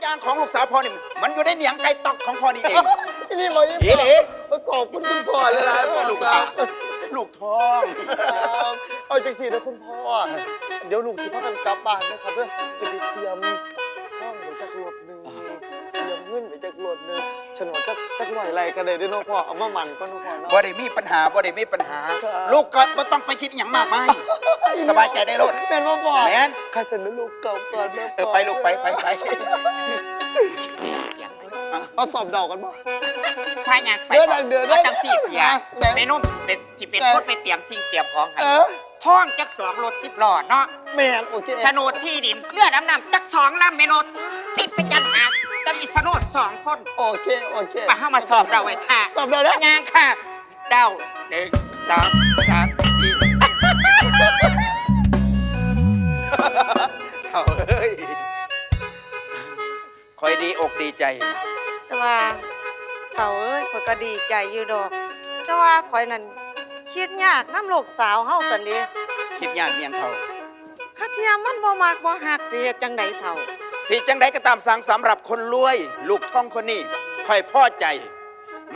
อย่างของลูกสาวพ่อนี่มันอยู่ในเหนียงไก่ตอกของพ่อนี่เองนี่บอกเอ๋เหลขอบคุณคุณพ่อเลยนะพ่อลูลูกกหคลารับนลูกท้องเอาจังสีนะคุณพ่อ เดี๋ยวลูกสิพากันกลับบ้านนะครับเด้อสิไปเตรียม ฉนวนจักจักหน่อยไรกันเลยเด้อเนาะพ่อเอามาหมันก็เนาะพ่อเนาะ บ่ได้มีปัญหาบ่ได้มีปัญหา ครับ ลูกก็บ่ต้องไปคิดอหย่างมากมาย สบายใจได้โลดแม่นบ่พ่อแม่น ข้าจะนึกลูกเก่าก่อนนะเออไปลูกไปไปไปเอาสอบเดากันบ่ พายางไปเดือนละเดือนละเอาจังสี่เสียเดือนเมนูเป็นสิเป็นเดือนคนไปเตรียมสิ่งเตรียมของให้เออท่องจักสองรถสิบล้อเนาะแม่นโอเค โฉนดที่ดินเลือดน้ำน้ำจักสองลำเมนูสิบไปจันหา จะมีโฉนดสองคนโอเค โอเคมาเข้ามาสอบเราไว้ท่าสอบเดาแล้วพายางค่ะ เดาหนึ่งสองสามสี่เท่าเอ้ยคอยดีอกดีใจ แต่ว่าเขาเอ้ยข่อยก็ดีใจอยู่ดอก แต่ว่าข่อยนั่นคิดยากน้ำโลกสาวเฮาสันเดีคิดยากเยียงเท่าข้าเทียมมันบ่มักบ่ฮักสิเฮ็ดจังไดเท่า สิจังใดก็ตามสั่งสำหรับคนรวย ลูกท้องคนนี้คอยพ่อใจ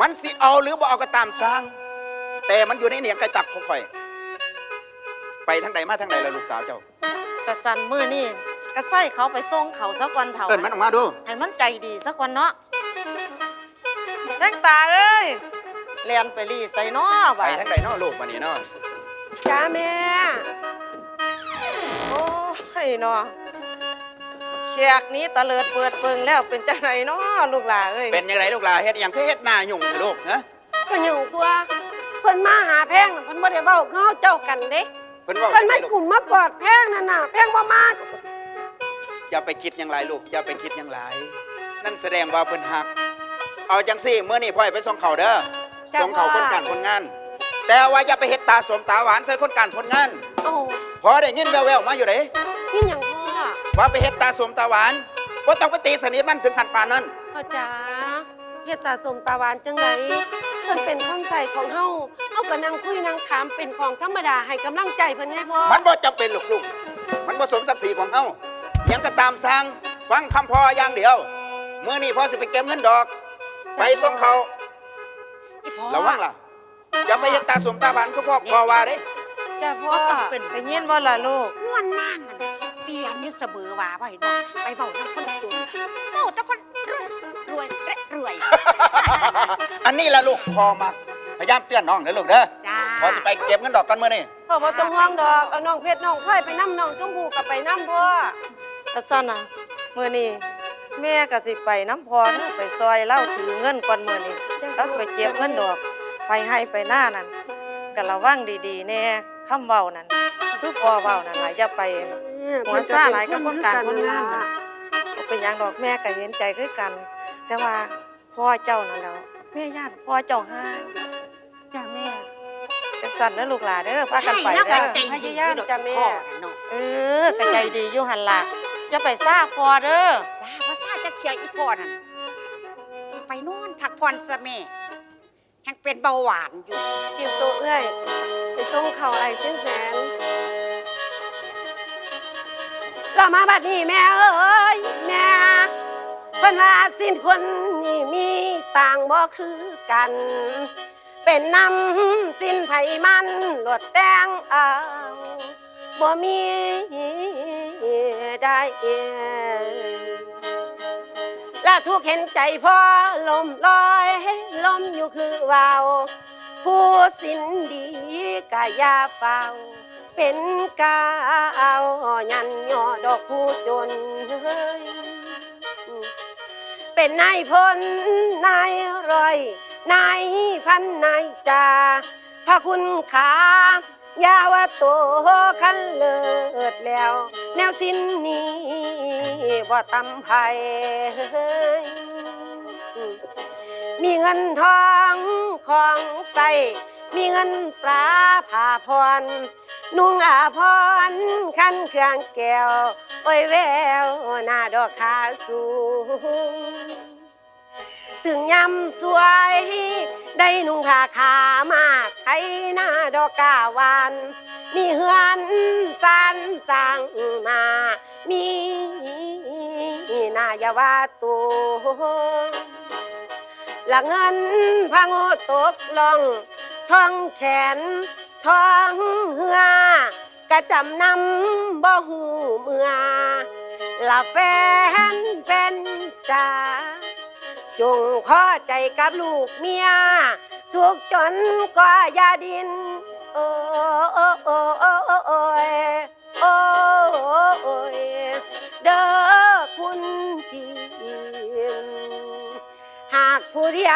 มันสิเอาหรือบ่เอาก็ตามสร้างแต่มันอยู่ในเหนียงไก่ตับของข่อย ไปทางใดมาทางใดล่ะลูกสาวเจ้ากระสันมื้อนี้ก็ใส่เขาไปส่งเขาสักวันเท่าเอิ้นมันออกมาดู ให้มันใจดีสักวันเนาะแจ้งตาเอ้ยเรียนไปรีใส่น้อไปบ่าทางใดเนาะลูกมานี่เนาะจ้าแม่ โอ้ยเนาะ แขกนี้ตะเลิดเปิดเปิงแล้วเป็นจังไดเนาะลูกหลาเอ้ยเป็นยังไงลูกหลานเฮ็ดอหย่างคือเฮ็ดหน้ายุ่งอยู่ลูกฮะก็อยู่ตัวเพิ่นมาหาแพงน่ะเพิ่นบ่ได้เว้าเขาเจ้ากันเด้เพิ่นเว่าเพิ่นไม่ลูกกลุ่มมากอดแพงนั่นน่ะแพงบ่มากอย่าไปคิดอย่างไรลูกอย่าไปคิดอย่างไรนั่นแสดงว่าเพิ่นหัก เอาจังซี่เมื่อนี่พ่อยไปส่งเขาเด้อส่งเขาคนการคนงาน แต่ว่าอย่าไปเฮ็ดตาสมตาหวานใส่คนการคนงาน โอ้พอได้ยินแววๆมาอยู่เด้นี่หยังพ่อ ว่าไปเฮ็ดตาสมตาหวานว่าต้องไปตีสนิทมันถึงขันปานนั้นพ่อจ๋าเฮ็ดตาสมตาหวานจังไดเพิ่นเป็นคนใส่ของเฮาเฮาก็นั่งคุยนั่งถามเป็นของธรรมดาให้กำลังใจเพิ่นไงพ่อมันบ่จำเป็นลูกลูกมันบ่สมศักดิ์ศรีของเฮายังก็ตามสร้างฟังคำพ่ออย่างเดียวเมื่อนี้พ่อสิไปเก็บเงินดอก ไปส่งเขาอีพ่อระวังล่ะอย่าไปเฮ็ดตาสมตาหวานคือพ่อพ่อว่าเด้จ้าพ่อต้องเป็นได้ยินบ่ล่ะลูกนวลนางนั่น เตรียมอยู่เสมอว่าไว้เนาะไปเว้าน้ำคนจนเว้าแต่คนรวยรวยและรวย อันนี้ล่ะลูกพ่อมักพยายามเตือนน้องเด้อลูกเด้อจ้า พอสิไปเก็บเงินดอกกันมื้อนี้พ่อบ่ต้องห่วงดอกเอาน้องเพชรน้องพลอยไปนํน้องชมพู่ก็ไปนํพ่อกระสันน่ะมื้อนี้แม่ก็สิไปน้ำพรไปซอยเล่าถือเงินก่อนมื้อนี้จ้ะแล้วสิไปเก็บเงินดอก ไปให้ไปหน้านั่นก็ระวังดีๆแน่คำเว้านั่น คือพ่อเว้านั่นล่ะอย่าไปหัวซ่าหลายกับคนการคนงานน่ะบ่เป็นหยังดอกแม่ก็เห็นใจคือกัน แต่ว่าพ่อเจ้านั่นแหล้วแม่ย่านพ่อเจ้าห้างจ้าแม่จังสั่นเด้อลูกหลานเด้อพากันไปให้เด้นะอใจดีอยู่ดอกพ่อน่ะเนาะเออกระใจดีอยู่หันล่ะอย่าไปซ่าพ่อเด้อจ้าว่าซาจะเทียอีพ่อนั่นต้องไปนอนพักผ่อนซะแม่แห่งเป็นเบาหวานอยู่กิวโตเอ้ยไปส่งเขาไอ้เส้นแสน เรามาบัดนี้แม่เอ้ยแม่เพิ่นว่าสิ้นคนนี่มีต่างบ่คือกัน เป็นน้ำสิ้นไผมันหลดแตงเอาบ่มีได้และทุกข์เห็นใจพ่อลมลอยลมอยู่คือวาวผู้สินดีกายาเฝ้า เป็นกาวยันย่อดอกผู้จนเฮ้ยเป็นนายพลนายรอยนายพันนายจ่าพระคุณขายาวาโตคันเลิศแล้ว แนวสิ้นนี้บ่ตำไผ่เฮ้ยมีเงินทองของใส่มีเงินปลาผ่าพร นุ่งอาพรขันเครื่องแก้วโอ้ยแววหน้าดอกขาสูง ถึงยำสวย ได้นุ่งผ้าขามากไทหน้าดอกกาวานมีเฮือนสันสังมา มีนายาวาตูละเงินพังโอตกลองท่องแขน ท้องเหือกะจำนำบ่หูเมื่อละแฟนเป็นจ้าจงพอใจกับลูกเมีย ทุกจนก็ยาดิน โอ้โอ้โอ้โอ้โอ้โอ้โอ้เด้อคุณตีนหากผู้เดีย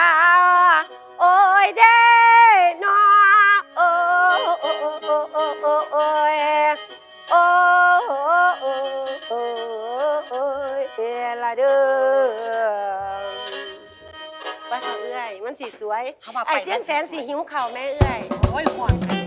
สวยไอ้เจียนแสนสีหิวเข่าวแม่เอ้ยโอ้ยหวาน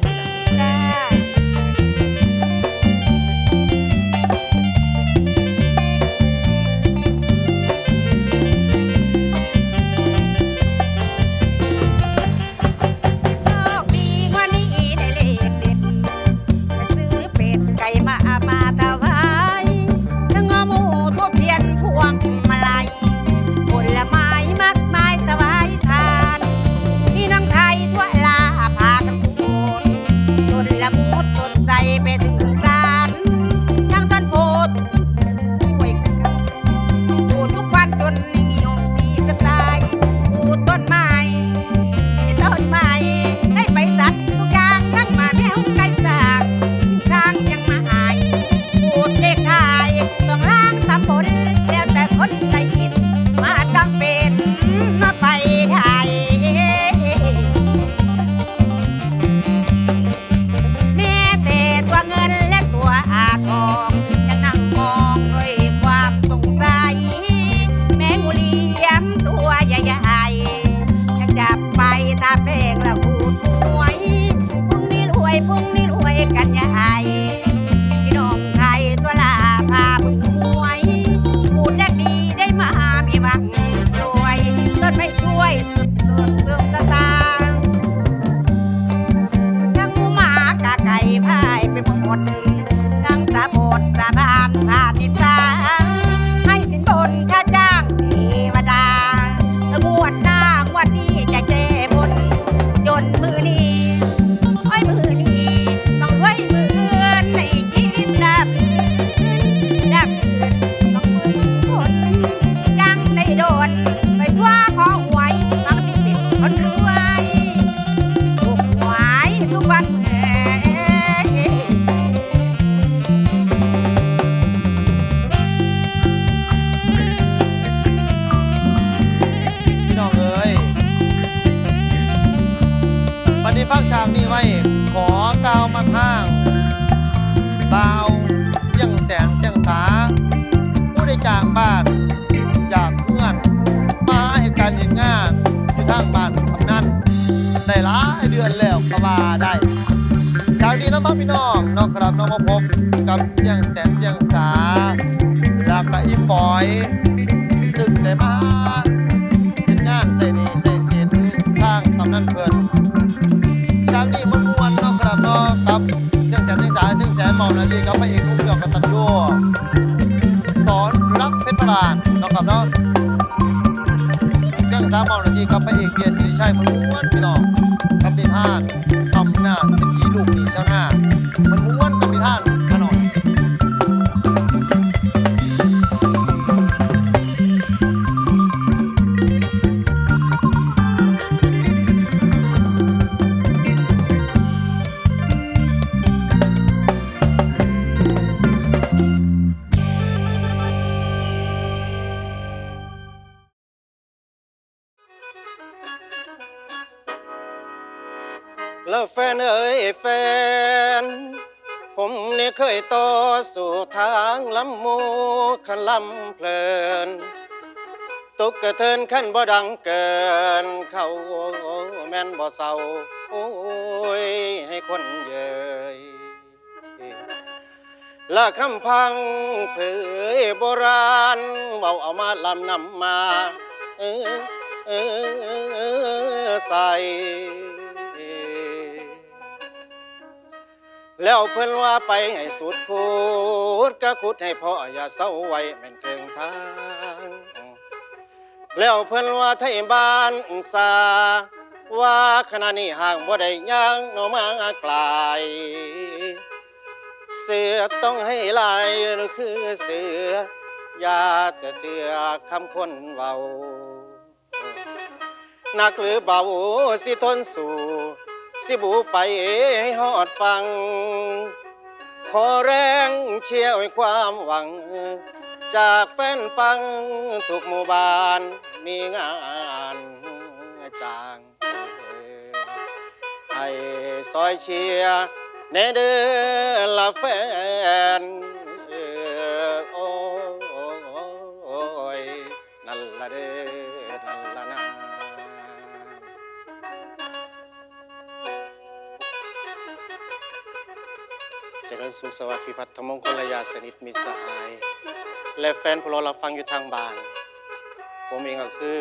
ได้บ้านเห็นงานใส่ดีใส่สินทางตำนั้นเพื่อนช้างนี้มันม้วนเนาะครับเนาะครับเสียงแสนเสียงสายเสียงแสนเมงนาทีครับพรเอกลูกดอกกระตันยั่วสอนรักเพชรประหลาดเนาะครับเนาะเสียงสามเมานาทีครับพรเอกเบียร์สีชัยมันม้วนพี่น้อง แล้วแฟนเอ้ยแฟน ผมเนี่ยเคยต่อสู่ทางลำมูขันลำเพลิน ตุกกระเทินขั้นบ่ดังเกิน เขาแม่นบ่เศร้าโอ้ยให้คนเยยละคำพังเผยโบราณเบาเอามาลำนำมา เออเออใส่ ล้วเพิ่นว่าไปให้สุดขุดก็ขุดให้พ่ออย่าเศร้าไว้แม่นเคิงทาง แล้วเพิ่นว่าไทยบ้านสาว่าขณะนี้ห่างบ่ได้ย่างโนมาไกลเสือต้องให้ลายคือเสืออย่าจะเสือคำคนเว้าหนักหรือเบาสิทนสู่ สิบูไปให้หอดฟัง ขอแรงเชียร์ไว้ความหวัง จากแฟนฟังทุกหมู่บ้านมีงานจางให้ซอยเชียร์เนเดือละแฟน เจริญสุขสวัสดิ์พิพัฒน์มงคลระยาสนิทมิตรสหาย และแฟนผู้รอรับฟังอยู่ทางบ้าน ผมเองก็คือ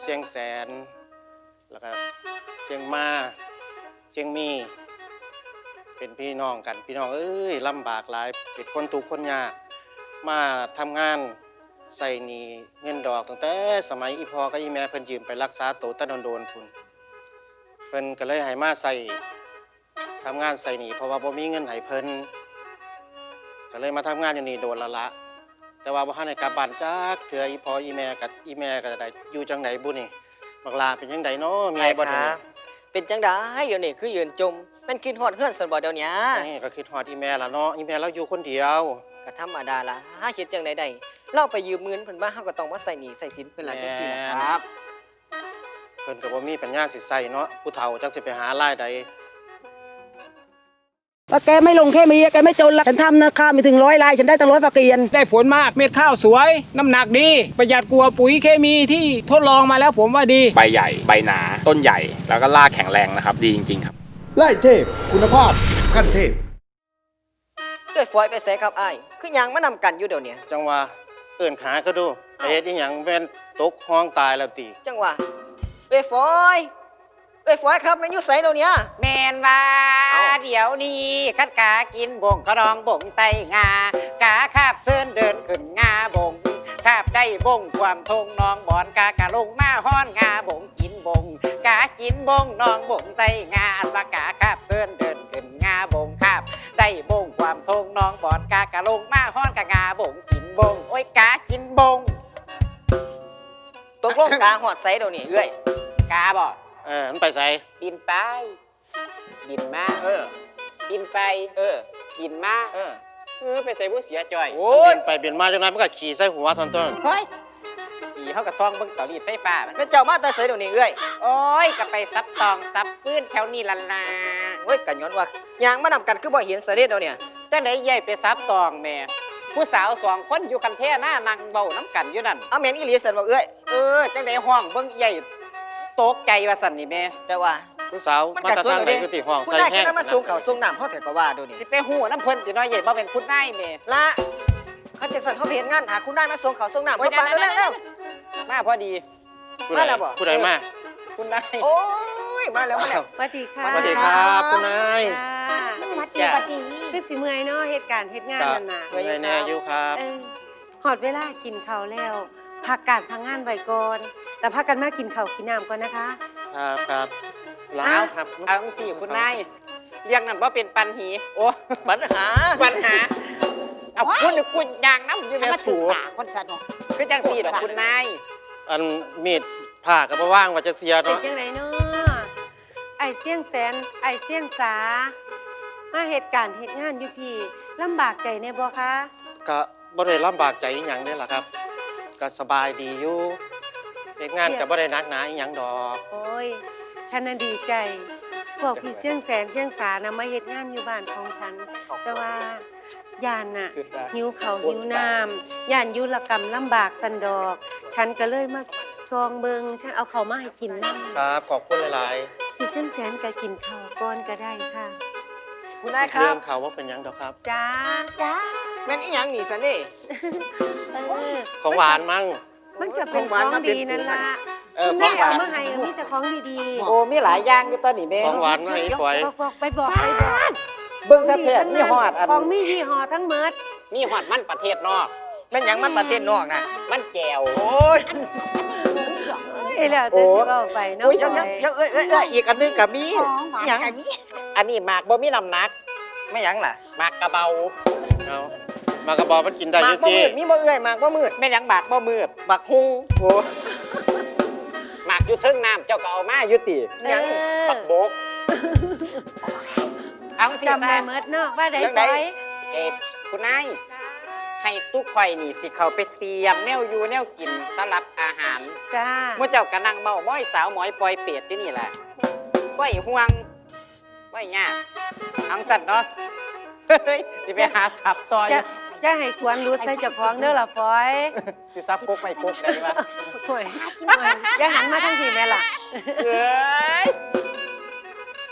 เสียงแสน แล้วก็เสียงมาเสียงมี เป็นพี่น้องกันพี่น้องเอ้ยลำบากหลายเป็นคนทุกข์คนยาก มาทำงานใส่หนีเงินดอกตั้งแต่สมัยอีพอกับอีแม่เพิ่นยืมไปรักษาตัวตะโดนๆพุ่นเพิ่นก็เลยให้มาใส่ ทำงานใส่หนี้เพราะว่าบ่มีเงินให้เพิ่นก็เลยมาทำงานอยู่นี่โดนละละ แต่ว่าบ่ทันได้กลับบ้านจักเถื่ออีพออีแม่กับอีแม่ก็ได้อยู่จังไดบุนี่บักลาเป็นจังไดเนาะเมียบ่ได้เป็นจังได้เดี๋ยวนี้คือยืนจมแมันกินฮอดเฮือนสันบ่เดี๋ยวนี้นี่ก็คิดฮอดอีแม่ล่ะเนาะอีแม่เราอยู่คนเดียวก็ธรรมดาละหาคิดจังไดได้เราไปยืมเงินเพิ่นมาเฮาก็ต้องมาใส่หนี้ใส่สินเพิ่นล่ะจังซี่ล่ะครับเพิ่นก็บ่มีปัญญาสิใส่เนาะผู้เฒ่าจักสิไปหารายได้ ว่าแกไม่ลงแค่มีแกไม่จนละฉันทำนะข้าวมีถึงร้อยลายฉันได้ตั้งร้อยฝากเกียนได้ผลมากเม็ดข้าวสวย น้ำหนักดี ประหยัดกลัวาปุ๋ยเคมีที่ทดลองมาแล้วผมว่าดี ใบใหญ่ ใบหนา ต้นใหญ่ แล้วก็รากแข็งแรงนะครับ ดีจริง ๆ ครับ ไล่เทพ คุณภาพ ขั้นเทพเอ้ยฝอยไปใส่ครับอ้ายคือหยังมานำกันอยู่เดี๋ยวนี้จังว่าเอิ้นขาก็ดูไปเฮ็ดอีหยังแม่นตกห้องตายแล้วติจังว่าเอ้ยฝอย เอ้ยฝอยครับแมันอยู่ไสเดี๋ยวนี้แมนว่าเอ้า เดี๋ยวนี้คัดกากินบงกระดองบงไตงากาคาบเส้นเดินขึ้นงาบงคาบได้บงความทงนองบอนกากะลงมาห้อนงาบงกินบงกากินบงนองบงไตงาอันว่ากาคาบเส้นเดินขึ้นงาบงคาบ ได้บงความทงนองบอนกากะลงมาห้อนกะงาบงกินบงโอ้ยกากินบงตกลงกาฮอดไสเดี๋ยวนี้เอ้ยกาบ่ เออมันไปไสบินไป บินมา เออ บินไป เออ บินมา เออ เออไปใส่ผู้เสียจ่อยโอ้ยเปลี่ยนไปเปลี่ยนมาจังนั้นมันก็ขี่ใส่หัวทอนต้นเฮ้ยขี่เขากับซองเบิ่งเต่อรีดไฟฟ้ามันแม่นเจ้ามาแต่ไสเดี๋ยวนี้เอ้ยโอ้ยก็ไปซับตองซับฟื้นแถวนี้ละล่ะโอ้ยกันย้อนว่าหยังมานำกันคือบ่เห็นเสด็จเดี๋ยวนี้จังไดใหญ่ไปซับตองแม่ ผู้สาวสองคนอยู่กันแท่หน้านั่งเบาน้ำกันอยู่นั่น เอาแม่นอีหลีซั่นบ่เอ้ยเออจังไดห้องเบิ่งใหญ่ ตกใจว่าสั่นนี่แม่แต่ว่าผู้สาวมันมาก็แตะทางสวยไหนอยู่ดิก็ติห้องคุณใส่นายแห้แค่งนั้นมาส่งเขาวส่งน้ำเฮาแต่ก็ว่าเดี๋ยวนี้สิไปหูน้ำเพิ่นติน้อยใหญ่บ่เป็นคุณนายแม่ละเขาจะสั่นเขาไปเห็นงานหาคุณนายมาส่งเขาวส่งน้ำโอ้ยเขาปังนั่นๆๆเร็วมาพอดี ผู้มาใดแล้วบ่ ผู้ใดมาคุณนายๆโอ้ยมาแล้วมาแล้ว สวัสดีค่ะสวัสดีครับคุณนายวัดดีวัดดีคือสิเมื่อยเนาะเหตุการณ์เหตุงานก็นั่นน่ะเมื่อยแน่ๆอยู่ครับ เออหอดเวลากินข้าวแล้ว พักการพักงานไว้ก่อนแต่พักกันมากินข้าวกินน้ำก่อนนะคะ ครับครับลาอ้าวครับเอาจังสี่คุณนายเรียงนั่นว่าเป็นปันหี โอ้ปัญหาปัญหาเอาคุณนึกกุญยางน้ำอยู่แม่สูคนสนุกคือจังสี่ดอกคุณนายอันมีดผ่ากับว่างว่าจะเทียเป็นเนาะจังไรเนาะไอเสี่ยงแสน ไอเสี่ยงสา มาเหตุการณ์เหตุงานอยู่พี่ลำบากใจในบ่คะ ก็บ่ได้ลำบากใจอีหยังเด้ล่ะครับ ก็สบายดีอยู่เฮ็ดงานก็บ่ได้หนักหนาอีหยังดอกโอ้ย ฉันน่ะดีใจ พวกพี่เสี่ยงแสนเสี่ยงสานะมาเหตุงานอยู่บ้านของฉัน แต่ว่ายานน่ะหิวเขาวหิวน้ำย่านยุรกรรมลำบากสันดอก ฉันก็เลยมาซองเบิงฉันเอาเขาวมาให้กินน้ครับ ขอบคุณหลายำพี่เช่นแสนก็กินข้าวก้อนก็ได้ค่ะคุณนายๆครัเรื่บ องเขาว่าเป็นหยังดอกครับ จ้า แม่นอีหยังนี่สันนี่ เออของหวานมั้ง มันจะเป็นของหขวานองมาเป็นดีนั่นละเออคุณขอแม่งหวานเอามาให้มีแต่ของดีโอ้มีหลายอย่างอยู่ตอนนี้แม่ของหวานมาให้ฝอย บอกบอกไปบอกไปบอกเบิ่งซะแท้มีฮอดอันของมียี่ห้อทั้งเมิดมีฮอดมันประเทศนอก แม่นหยังมันประเทศนอกนะมันแก้วโอ้ยเอ้ยแล้วแต่สิเว้าไปเนาะโอ้ยยังยังยังเอ้ยเอ้ยเอ้ยอีกอันหนึงก็มี ของหวานหยังกันมีอันนี้หมากบ่มีน้ำหนัก ไม่หยังล่ะ หมากกระเบา เอามากระบอกมันกินได้หอมากยุบ่ติมืดมีบ่เอื้อยหมากบ่มืดแม่นหยังหมากบ่มืดบักฮุงโอ้หมากอยู่เทิงน้ำเจ้าก็เอามายุติเออปักบกเอาสิจำได้ซะเมิดเนาะว่าได้จังไฟใดเอ็ดคุณนายให้ตุ๊กข่อยนี่สิเขาไปเตรียมแนวอยู่แนวกินสำหรับอาหารจ้าเมื่อเจ้ากะนั่งเมาม้อยสาวหมอยปล่อยเป็ดที่นี่แหละไหวห่วงไหวยากอังสัตว์เนาะ เฮ้ยสิไปหาสับซอยจะจะให้ควรรู้ใส่เจ้าของเด้อล่ะฟอยสิซับกุ๊กไม่กุ๊กได้ปะโอ้ยอย่าหันมาทางพี่แม่ล่ะเอ้ย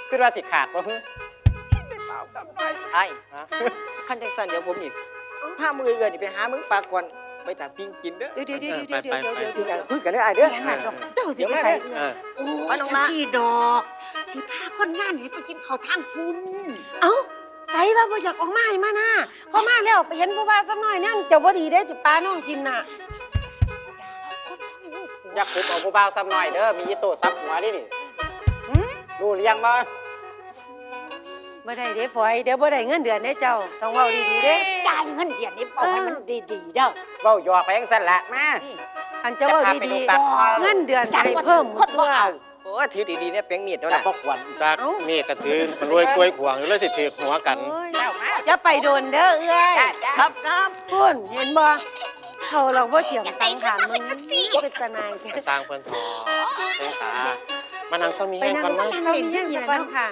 คิดว่าสิขาดปะฮึไอ้คันจังซั่นเดี๋ยวผมนี่พามือเอื้อยนี่ไปหามึงปลาก่อนไปถามปิ้งกินเด้อเดี๋ยวเดี๋ยวเดี๋ยวเดี๋ยวเดี๋ยวเดี๋ยวปิ้งเดี๋ยวคุยกันเด้อไอ้เด้อยังไงก็เจ้าสิไปใส่เอื้อเออโอ้เอายน้องจันะงสี่ดอก สิพาคนงานให้ไปกินข้าวทางคุณ เอ้า ใส่ว่าบ่อยากออกมาให้มานะพอมาแล้วไปเห็นผู้ว่าซ้ำน้อยเนี่ยเจ้าบ่ดีเด้อจิปาน้องทิมน่ะคนท่านนี่ลูกผัวอยากคุบเอาผู้บ่าวซ้ำหน่อยเด้อมียี่โตซับหัวดินี่หืมรู้หรือยังบ่บ่ได้เด้ฟอยเดี๋ยวบ่ได้เงินเดือนเด้เจ้าต้องเว้าดีๆเด้จ่ายเงินเดือนนี่บอกให้มันดีๆเด้อ เบ้าหยอกไปยังสั่นละมาคันเจ้าเว้าดีจะพาไปดูปลาคอๆเงินเดือนจังให้ว่าเพิ่มคนบ่เอาโอ้ยถือดีๆเนี่ยเปียงมีดเด้อแต่ล่ะพวกขวัญจากเอ้า มีกระถือมันรวยกล้วยขวางอยู่เลยสิถือหัวกันโอ้ยเจ้ามาอย่าไปโดนเด้อเอ้ยครับครับคุณเห็นบ่เขาเราบ่เจียมสังขารมึงเป็นตานายแท้สร้างเพื่อนทอเพื่อนขามานั่งเศร้ามีไปแห้งนั่งก่อนก็นะเศร้าเยี่ยงสักวันค่ะ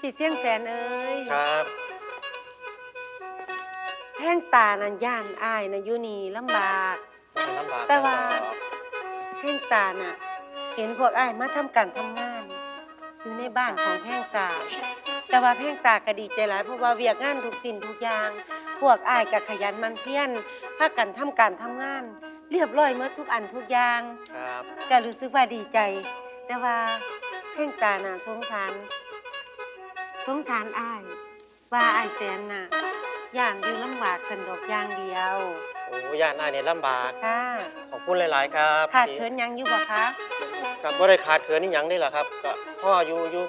พี่เสียงแสนเอ้ย ครับแพงตานั่นย่านอายน่ะอยู่นี่ลำบากบ่ให้ลำบากแต่ว่าดอกแพงตาน่ะ เห็นพวกอ้ายมาทำการทำงาน อยู่ในบ้านของแพงตา แต่ว่าแพงตาก็ดีใจหลายเพราะว่าเวียกงานทุกสิ่งทุกอย่าง พวกอ้ายก็ขยันหมันเพียรพากันทำการทำงาน เรียบร้อยเมื่อทุกอันทุกอย่าง ครับก็รู้สึกว่าดีใจ แต่ว่าเพ่งตาน่ะสงสาร สงสารอ้าย ว่าอ้ายแสนน่ะ ย่านอยู่ลำบากสันดอกอย่างเดียว โอ้ยานอายเนี่ยลำบาก ค่ะขอบคุณหลาย ๆ ครับขาดเขินหยังอยู่บ่คะ กับว่าได้ขาดเขินนี่หยังได้หรอครับก็พ่ออยู่อยู่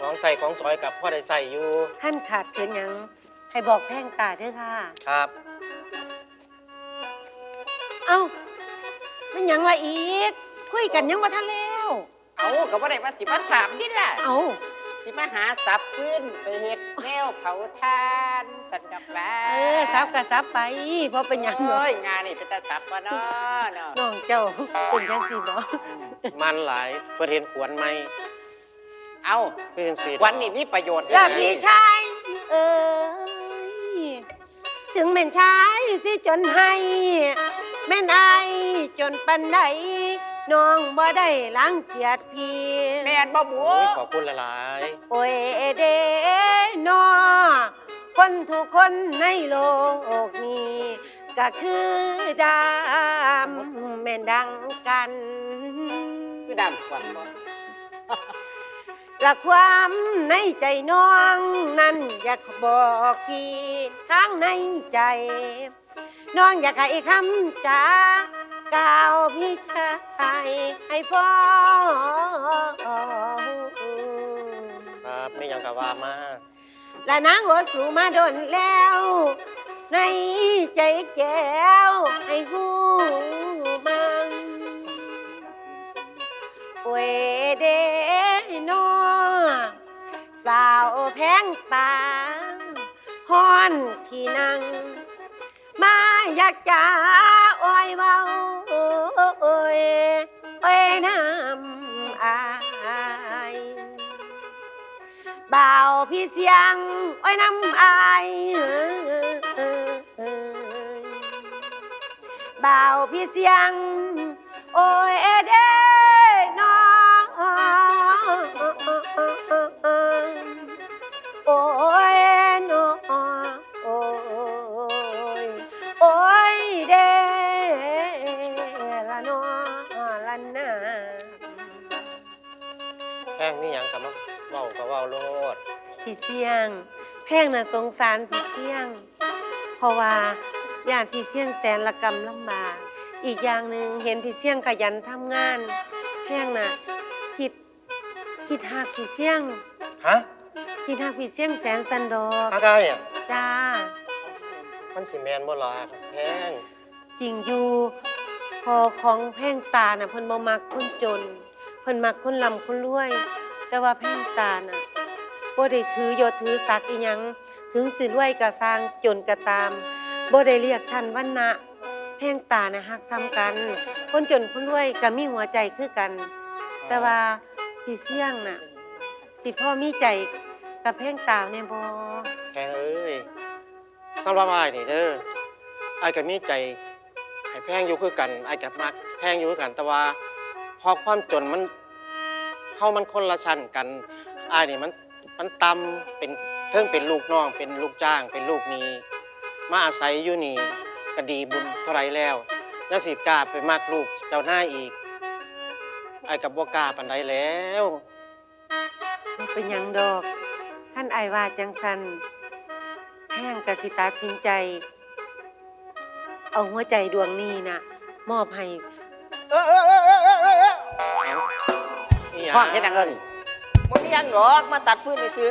ของใส่ของซอยกับพ่อได้ใส่อยู่ท่านขาดเขินหยัง ให้บอกแพ่งตาเด้อค่ะ ครับ เอ้าเป็นหยังละอีก คุยกันยังบ่ทันแล้ว เอาก็บ่ได้มาสิมาถามนี่ล่ะเอ้า สิมาหาสับขึ้นไปเฮ็ดแนวเผาทานสันดับว่าเออซับก็ซับไปเพราะเป็นหยังเนาะโอ้ยงานนี่เป็นตาสับวะเนาะเนาะน้องเจ้าเป็นจังซี่บ่มันหลายเพื่อเห็นขวนไหมเอาคือยังสีวันนี้มีประโยชน์ลาพี่ชายเอ้ยถึงแม่นชายสิจนให้ แม่นอายจนปันใด น้องบ่ได้ลังเกียจพี่แม่นบ่หมูโอ้ยขอบคุณหลายโอ้ยเด้นอคนทุกคนในโลกนี้ ก็คือดำแม่นดังกันคือดำกว่าบ่และความในใจน้องนั้นอยากบอกพี่ทั้งในใจ น้องอยากให้คำจา กล่าวพี่ชายให้พ่อๆครับไม่หยังกับว่ามาและนางหัวสูมาโดนแล้ว ในใจแก้วให้หูบังโอ้ยเดนอสาวแพงตาฮ้อนที่นั่ง มาอยากจะ อ้อยเบาโอ้ยโอ้ยน้ำอายบ่าวพี่เสียงโอ้ยน้ำอายบ่าวพี่เสียง โอ้ยเด้ งน่ะสงสารพี่เสี่ยง เพราะว่าญาติพี่เสี่ยงแสนละกำลำบาก อีกอย่างหนึ่งเห็นพี่เสี่ยงขยันทำงาน แพงน่ะคิดคิดหักพี่เสี่ยง ฮะคิดหักพี่เสี่ยงแสนสันดอกอาไกอะจ้า มันสิแมนบ่ล่ะครับแพงจริงอยู่พอของแพงตาน่ะเพิ่นบ่มักคนจน เพิ่นมักคนร่ำคนรวย แต่ว่าแพงตาน่ะ บ่ได้ถือยศถือศักดิ์อีหยัง ถึงสิรวยก็สร้างจนก็ตามบ่ได้เรียกชั้นวรรณะแพงตานะฮักซ้ำกัน คนจนคนรวยก็มีหัวใจคือกัน แต่ว่าพี่เสี่ยงน่ะสิพ่อมีใจกับแพงตาแน่บ่แพงเอ้ยสำหรับอ้ายนี่เด้ออ้ายก็มีใจให้แพงอยู่คือกันอ้ายก็มักแพงอยู่คือกัน แต่ว่าพอความจนมันเฮามันคนละชั้นกันอ้ายนี่มัน มันต่ำเป็นเทิงเป็นลูกน้อง เป็นลูกจ้าง เป็นลูกหนี้ มาอาศัยอยู่นี่ก็ดีบุญเท่าไรแล้วยังสิกล้าไปมากลูกเจ้านายอีกอ้ายก็บ่กล้าปานใดแล้วบ่เป็นหยังดอกท่านอายว่าจังสันแพงกสิตัดสินใจ เอาหัวใจดวงนี้น่ะมอบให้ เออเออเออเออเออเออ นี่หยังห้องเฮ็ดหยังเอิ้น มันไม่ยังหรอกมาตัดฟืนไปซื้อ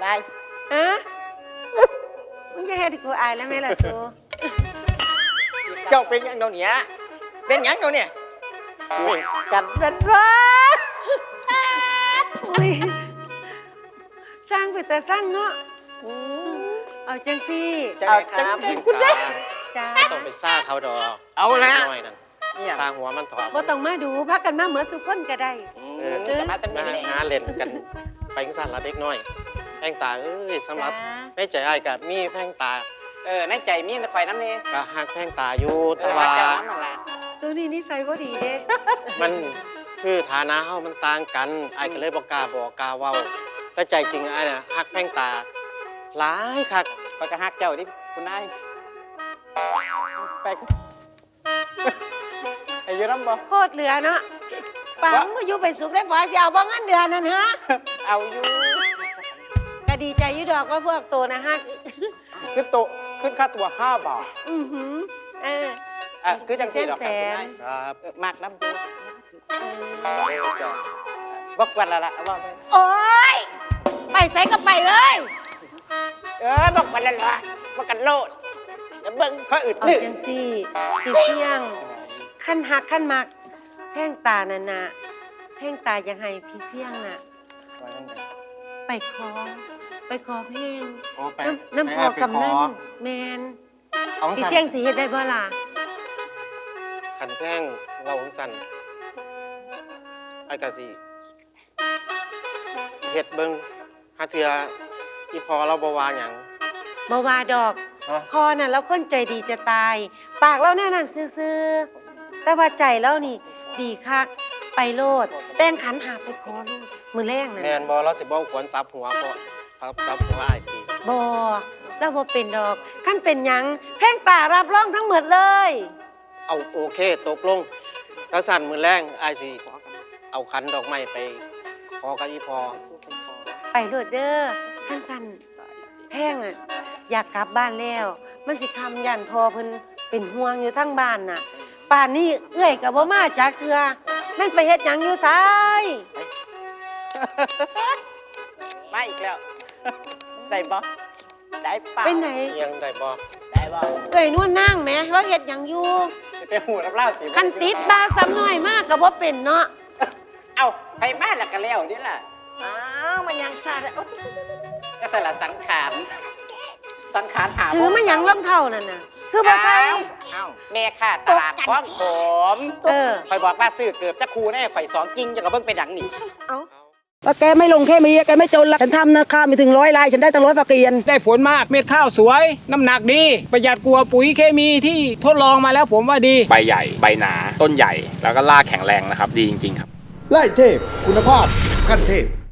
ได้ฮะมึงจะเฮ็ดให้กูอายแล้วไหมล่ะสูเจ้าเป็นหยังเดี๋ยวนี้เป็นหยังเดี๋ยวนี้กันเป็นว่าอุ้ยสร้างไปแต่สร้างเนาะเอาจังสิจะได้ครับแพงตาจ้าไม่ต้องไปซ่าเขาดอกเอาละ น้อยนั่น เนี่ยซ่าหัวมันถอดบ่ต้องมาดูพักกันมาเหมือนสุคนก็ได้ เออจะมาแต่มีมาแหล่หาเล่นกันไปจังสั่นละเด็กน้อยแพงตาเอ้ยสำหรับจ้าในใจอ้ายกับมีแพงตาเออในใจมีข่อยน้ำนี่ก็หักแพงตาอยู่เอแต่อว่าว่าจะน้ำนั่นล่ะช่วงนี้นิสัยบ่ดีเด้มันคือฐานะเฮามันต่างกันอ้ายก็เลยบ่กล้าบอกกล้าเว้าแต่ใจจริงอ้ายน่ะหักแพงตาหลายคักข่อยก็ฮักเจ้าดิคุณนายไปไอ้อยูน้ำบ่ โคตรเหลือเนาะปังมาอยู่ไปสุขได้ฝาสิเอาบ่งั้นเดือนนั่นฮะเอาอยู่ก็ดีใจอยู่ดอกว่าพวกโตนะฮักขึ้นโตะขึ้นค่าตัวห้าบาทอือหือเออ อะคือจังสี่ดอกแสน ครับเออมากน้ำดูเออบอกวันละละบอกไปโอ๊ยไปใส่ก็ไปเลยเออบอกวันละละบอกกันโลดเดี๋ยวเบิ่งพระอึดเอานึกจังซี่พี่เสี่ยง ขั้นหักขั้นมักแพ่งตานั่นน่ะแพ่งตายังให้พี่เสี่ยงน่ะไปขอ ไปขอเพลงโอ้ไปน้ำน้ำพอไปกำนัขนแมนเอาพี่สั่นเสี่ยงสิเฮ็ดได้บ่ล่ะขันแพงเราของสั่นไอ้กะสิเฮ็ดเบิ่งหาเทื่ออีพอเราบ่ว่าหยังบ่ว่าดอกฮะพอน่ะแล้วคนใจดีจะตาย ปากเราแน่นั่นซื่อๆ แต่ว่าใจเรานี่ดีคักไปโลด แต่งขันหาไปขอโลดมือแรงนั่นแม่นบ่เราสิบ่ควรซับหัวเพราะครับซับหัวอ้ายตีบ่แล้วบ่เป็นดอกขั้นเป็นหยังแพงตารับรองทั้งหมดเลย เอาโอเคตกลงแล้วสั่นมื้อแรงอ้ายสิเอาขันดอกไม้ไปขอกับอีพอไปโลดเด้อขั้นสั้นแพงอะอยากกลับบ้านแล้ว มันสิคำยันพอเพิ่นเป็นห่วงอยู่ทั้งบ้านน่ะ ป่านนี้เอื้อยกับบ่มาจากเทือแม่นไปเฮ็ดหยังอยู่ไสายมาอีกแล้ว ได้บ่ได้เปล่าเป็นไหนยังได้บ่ได้บ่เอ้ยนวลนางแหมเราเฮ็ดหยังอยู่ไปหูรับเล่าสิคันติดบาซ้ำน้อยมากก็บ่เป็นเนาะเอาไปมาแล้วก็แล้วนี่ล่ะอ้าวมันยังซาดโอ้ก็ใส่ละสังขารสังขารหาถือมาหยังรองเท้านั่นน่ะ คือบ่ใส่เอ้าแม่ค่าตลาดคล้องผมเออข่อยบอกว่าซื้อเกือบจะครูแน่ข่อยสองจริงจะกับเบิ่งไปดังนี่เอ้าว่าแกไม่ลงแค่มีแกไม่จนละฉันทำนะข้าวมีถึงร้อยลาย ฉันได้ตั้งร้อยฝากเกียน ได้ผลมากเม็ดข้าวสวย น้ำหนักดี ประหยัดกลัวาปุ๋ยเคมีที่ทดลองมาแล้วผมว่าดี ใบใหญ่ ใบหนา ต้นใหญ่ แล้วก็รากแข็งแรงนะครับ ดีจริง ๆ ครับไล่เทพ คุณภาพขั้นเทพ